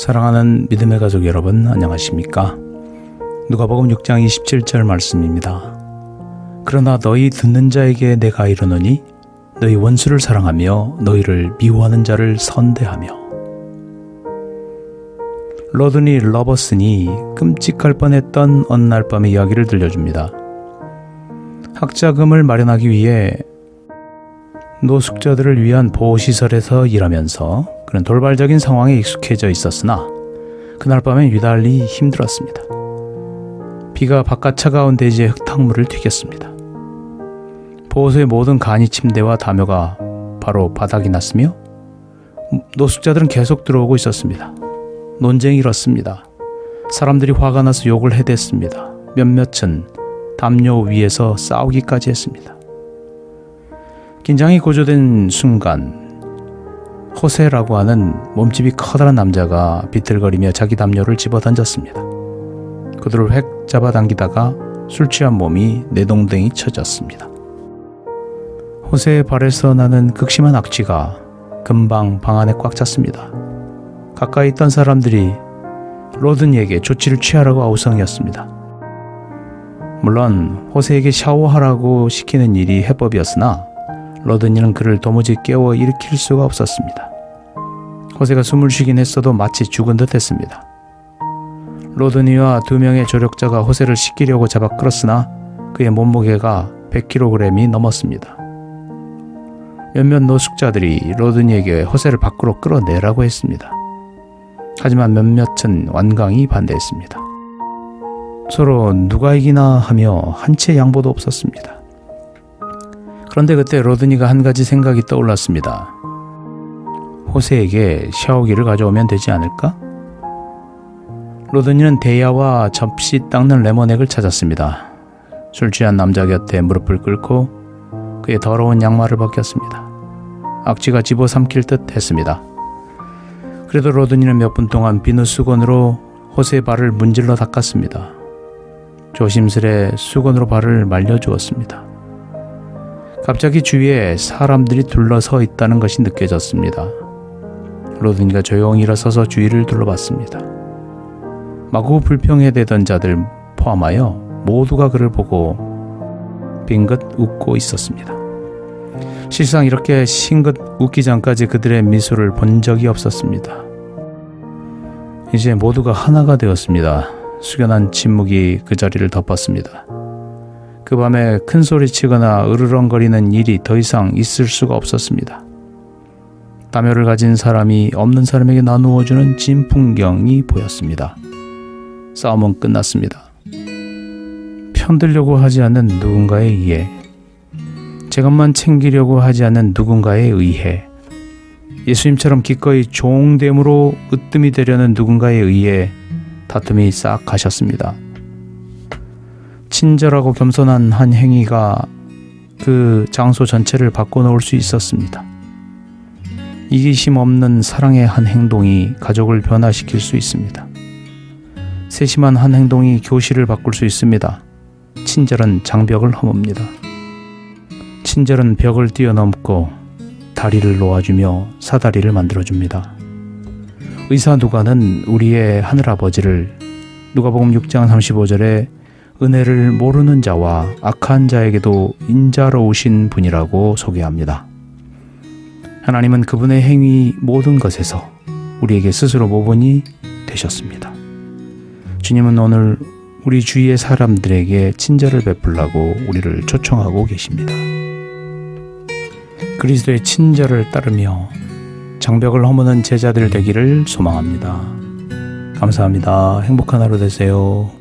사랑하는 믿음의 가족 여러분 안녕하십니까? 누가복음 6장 27절 말씀입니다. 그러나 너희 듣는 자에게 내가 이르노니 너희 원수를 사랑하며 너희를 미워하는 자를 선대하며 러드니 러버슨이 끔찍할 뻔했던 어느 날 밤의 이야기를 들려줍니다. 학자금을 마련하기 위해 노숙자들을 위한 보호시설에서 일하면서 그는 돌발적인 상황에 익숙해져 있었으나 그날 밤엔 유달리 힘들었습니다. 비가 바깥 차가운 대지에 흙탕물을 튀겼습니다. 보호소의 모든 간이 침대와 담요가 바로 바닥이 났으며 노숙자들은 계속 들어오고 있었습니다. 논쟁이 일었습니다. 사람들이 화가 나서 욕을 해댔습니다. 몇몇은 담요 위에서 싸우기까지 했습니다. 긴장이 고조된 순간 호세라고 하는 몸집이 커다란 남자가 비틀거리며 자기 담요를 집어 던졌습니다. 그들을 획 잡아당기다가 술 취한 몸이 내동댕이 쳐졌습니다. 호세의 발에서 나는 극심한 악취가 금방 방 안에 꽉 찼습니다. 가까이 있던 사람들이 로든에게 조치를 취하라고 아우성이었습니다. 물론 호세에게 샤워하라고 시키는 일이 해법이었으나 로든이는 그를 도무지 깨워 일으킬 수가 없었습니다. 호세가 숨을 쉬긴 했어도 마치 죽은 듯 했습니다. 로드니와 두 명의 조력자가 호세를 씻기려고 잡아 끌었으나 그의 몸무게가 100kg이 넘었습니다. 몇몇 노숙자들이 로드니에게 호세를 밖으로 끌어내라고 했습니다. 하지만 몇몇은 완강히 반대했습니다. 서로 누가 이기나 하며 한채 양보도 없었습니다. 그런데 그때 로드니가 한 가지 생각이 떠올랐습니다. 호세에게 샤워기를 가져오면 되지 않을까? 로드니는 대야와 접시 닦는 레모넥을 찾았습니다. 술 취한 남자 곁에 무릎을 꿇고 그의 더러운 양말을 벗겼습니다. 악취가 집어삼킬 듯 했습니다. 그래도 로드니는 몇 분 동안 비누 수건으로 호세의 발을 문질러 닦았습니다. 조심스레 수건으로 발을 말려주었습니다. 갑자기 주위에 사람들이 둘러서 있다는 것이 느껴졌습니다. 로드니가 조용히 일어서서 주위를 둘러봤습니다. 마구 불평해대던 자들 포함하여 모두가 그를 보고 빙긋 웃고 있었습니다. 실상 이렇게 싱긋 웃기 전까지 그들의 미소를 본 적이 없었습니다. 이제 모두가 하나가 되었습니다. 숙연한 침묵이 그 자리를 덮었습니다. 그 밤에 큰 소리 치거나 으르렁거리는 일이 더 이상 있을 수가 없었습니다. 담요를 가진 사람이 없는 사람에게 나누어주는 진 풍경이 보였습니다. 싸움은 끝났습니다. 편들려고 하지 않는 누군가에 의해, 제 것만 챙기려고 하지 않는 누군가에 의해, 예수님처럼 기꺼이 종됨으로 으뜸이 되려는 누군가에 의해 다툼이 싹 가셨습니다. 친절하고 겸손한 한 행위가 그 장소 전체를 바꿔놓을 수 있었습니다. 이기심 없는 사랑의 한 행동이 가족을 변화시킬 수 있습니다. 세심한 한 행동이 교실을 바꿀 수 있습니다. 친절은 장벽을 허뭅니다. 친절은 벽을 뛰어넘고 다리를 놓아주며 사다리를 만들어줍니다. 의사 누가는 우리의 하늘아버지를 누가복음 6장 35절에 은혜를 모르는 자와 악한 자에게도 인자로우신 분이라고 소개합니다. 하나님은 그분의 행위 모든 것에서 우리에게 스스로 모범이 되셨습니다. 주님은 오늘 우리 주위의 사람들에게 친절을 베풀라고 우리를 초청하고 계십니다. 그리스도의 친절을 따르며 장벽을 허무는 제자들 되기를 소망합니다. 감사합니다. 행복한 하루 되세요.